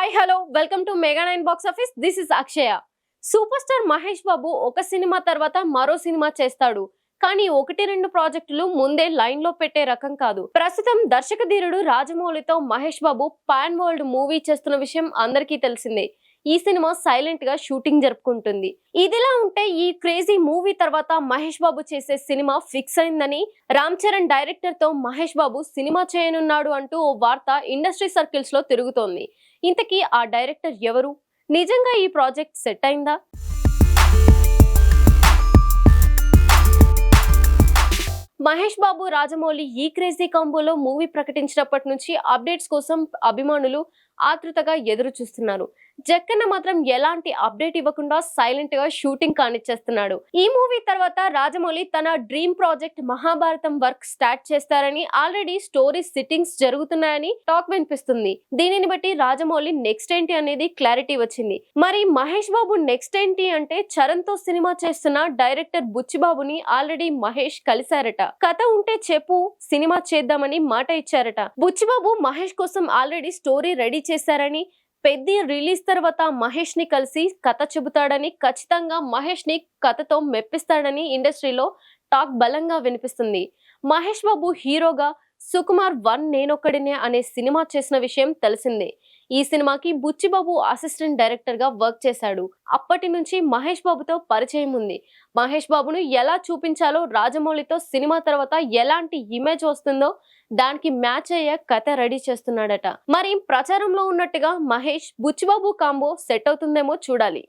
Hi hello welcome to mega nine box office this is Akshaya superstar Mahesh Babu ఒక సినిమా తర్వాత మరో cinema చేస్తాడు. కానీ ఒకటి రెండు ప్రాజెక్టులు ముందే లైన్లో పెట్టే రకం కాదు. ప్రస్తుతం దర్శక ధీరుడు రాజమౌళితో Mahesh Babu pan world movie చేస్తున్న విషయం అందరికీ తెలిసిందే. ఈ సినిమా సైలెంట్గా షూటింగ్ జరుపుకుంటుంది. ఇదిలా ఉంటే ఈ క్రేజీ మూవీ తర్వాత మహేష్ బాబు చేసే సినిమా ఫిక్స్ అయిందని రామ్ చరణ్ డైరెక్టర్తో మహేష్ బాబు సినిమా చేయనున్నాడు అంటూ ఓ వార్త ఇండస్ట్రీ సర్కిల్స్లో తిరుగుతోంది. ఇంతకీ ఆ డైరెక్టర్ ఎవరు? నిజంగా ఈ ప్రాజెక్ట్ సెట్ అయిందా? మహేష్ బాబు రాజమౌళి ఈ క్రేజీ కాంబోలో మూవీ ప్రకటించినప్పటి నుంచి అప్డేట్స్ కోసం అభిమానులు ఆతృతగా ఎదురు చూస్తున్నారు జక్కన్న మాత్రం ఎలాంటి అప్డేట్ ఇవ్వకుండా సైలెంట్గా షూటింగ్ కానిచ్చేస్తున్నాడు. ఈ మూవీ తర్వాత రాజమౌళి తన dream project Mahabharatam work start చేస్తారని ఆల్రెడీ స్టోరీ సిట్టింగ్స్ జరుగుతున్నాయని టాక్ వినిపిస్తుంది. దీనిని బట్టి రాజమౌళి నెక్స్ట్ ఏంటి అనేది క్లారిటీ వచ్చింది. మరి మహేష్ బాబు నెక్స్ట్ ఏంటి అంటే చరణ్తో సినిమా చేస్తున్న డైరెక్టర్ బుచ్చిబాబుని ఆల్రెడీ మహేష్ కలిశారట. కథ ఉంటే చెప్పు సినిమా చేద్దామని మాట ఇచ్చారట. బుచ్చిబాబు మహేష్ కోసం ఆల్రెడీ స్టోరీ రెడీ చేశారని పెద్ది రిలీజ్ తర్వాత మహేష్ని కలిసి కథ చెబుతాడని ఖచ్చితంగా మహేష్ని కథతో మెప్పిస్తాడని ఇండస్ట్రీలో టాక్ బలంగా వినిపిస్తుంది. మహేష్ బాబు హీరోగా సుకుమార్ వన్ నేనొక్కడినే అనే సినిమా చేసిన విషయం తెలిసిందే. ఈ సినిమాకి బుచ్చిబాబు అసిస్టెంట్ డైరెక్టర్గా వర్క్ చేశాడు. అప్పటి నుంచి మహేష్ బాబుతో పరిచయం ఉంది. మహేష్ బాబును ఎలా చూపించాలో రాజమౌళితో సినిమా తర్వాత ఎలాంటి ఇమేజ్ వస్తుందో దానికి మ్యాచ్ అయ్యే కథ రెడీ చేస్తున్నాడట. మరి ప్రచారంలో ఉన్నట్టుగా మహేష్ బుచ్చిబాబు కాంబో సెట్ అవుతుందేమో చూడాలి.